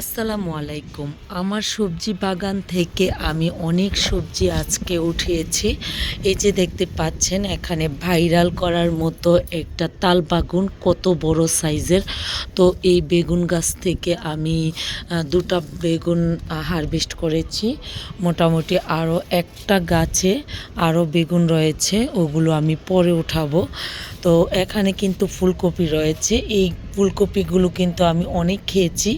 আসসালামু আলাইকুম। আমার সবজি বাগান থেকে আমি অনেক সবজি আজকে উঠিয়েছি। এই যে দেখতে পাচ্ছেন, এখানে ভাইরাল করার মতো একটা তাল বাগুন কত বড় সাইজের। তো এই বেগুন গাছ থেকে আমি দুটা বেগুন হারভেস্ট করেছি। মোটামুটি আরও একটা গাছে আরও বেগুন রয়েছে, ওগুলো আমি পরে উঠাবো। তো এখানে কিন্তু ফুলকপি রয়েছে। এই ফুলকপিগুলো কিন্তু আমি অনেক খেয়েছি,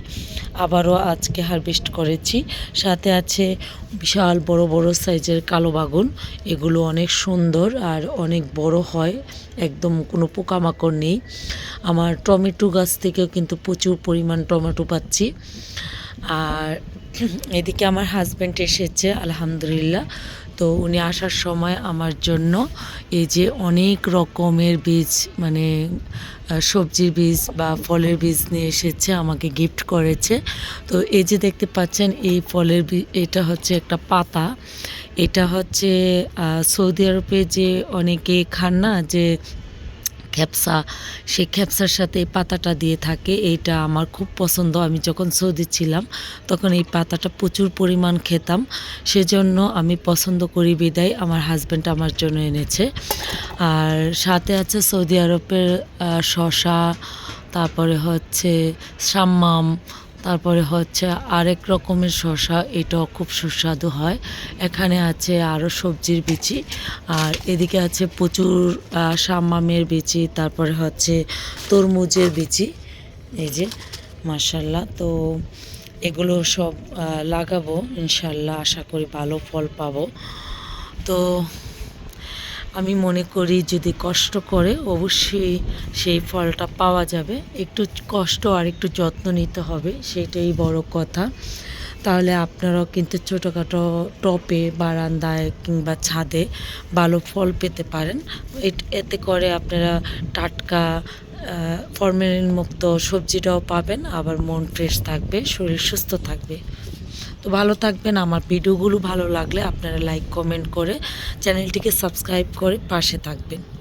আবারও আজকে হারভেস্ট করেছি। সাথে আছে বিশাল বড় বড় সাইজের কালো বাগুন, এগুলো অনেক সুন্দর আর অনেক বড় হয়, একদম কোনো পোকামাকড় নেই। আমার টমেটো গাছ থেকেও কিন্তু প্রচুর পরিমাণ টমেটো পাচ্ছি। আর এদিকে আমার হাজব্যান্ড এসেছে, আলহামদুলিল্লাহ। তো উনি আসার সময় আমার জন্য এই যে অনেক রকমের বীজ মানে সবজির বীজ বা ফলের বীজ নিয়ে এসেছে, আমাকে গিফট করেছে। তো এই যে দেখতে পাচ্ছেন, এই ফলের এটা হচ্ছে একটা পাতা। এটা হচ্ছে সৌদি আরবে যে অনেকে খান না, যে খ্যাপসা সেই খ্যাপসার সাথে এই পাতাটা দিয়ে থাকে, এইটা আমার খুব পছন্দ। আমি যখন সৌদি ছিলাম, তখন এই পাতাটা প্রচুর পরিমাণ খেতাম। সেজন্য আমি পছন্দ করি বিদায়, আমার হাজব্যান্ড আমার জন্য এনেছে। আর সাথে আছে সৌদি আরবের শশা তারপরে হচ্ছে সাম্মাম তারপরে হচ্ছে আরেক রকমের শসা এটাও খুব সুস্বাদু হয়। এখানে আছে আরও সবজির বিচি আর এদিকে আছে প্রচুর আহ, সাম্মামের বিচি তারপরে হচ্ছে তরমুজের বিচি। এই যে মার্শাল্লাহ তো এগুলো সব লাগাবো ইনশাল্লাহ আশা করি ভালো ফল পাবো। তো আমি মনে করি যদি কষ্ট করে অবশ্যই সেই ফলটা পাওয়া যাবে। একটু কষ্ট আর একটু যত্ন নিতে হবে, সেটাই বড় কথা। তাহলে আপনারাও কিন্তু ছোটোখাটো টপে, বারান্দায় কিংবা ছাদে ভালো ফল পেতে পারেন। এতে করে আপনারা টাটকা ফরমেলিন মুক্ত সবজিটাও পাবেন, আবার মন ফ্রেশ থাকবে, শরীর সুস্থ থাকবে। তো ভালো থাকবেন, আমার ভিডিওগুলো ভালো লাগলে আপনারা লাইক কমেন্ট করে চ্যানেলটিকে সাবস্ক্রাইব করে পাশে থাকবেন।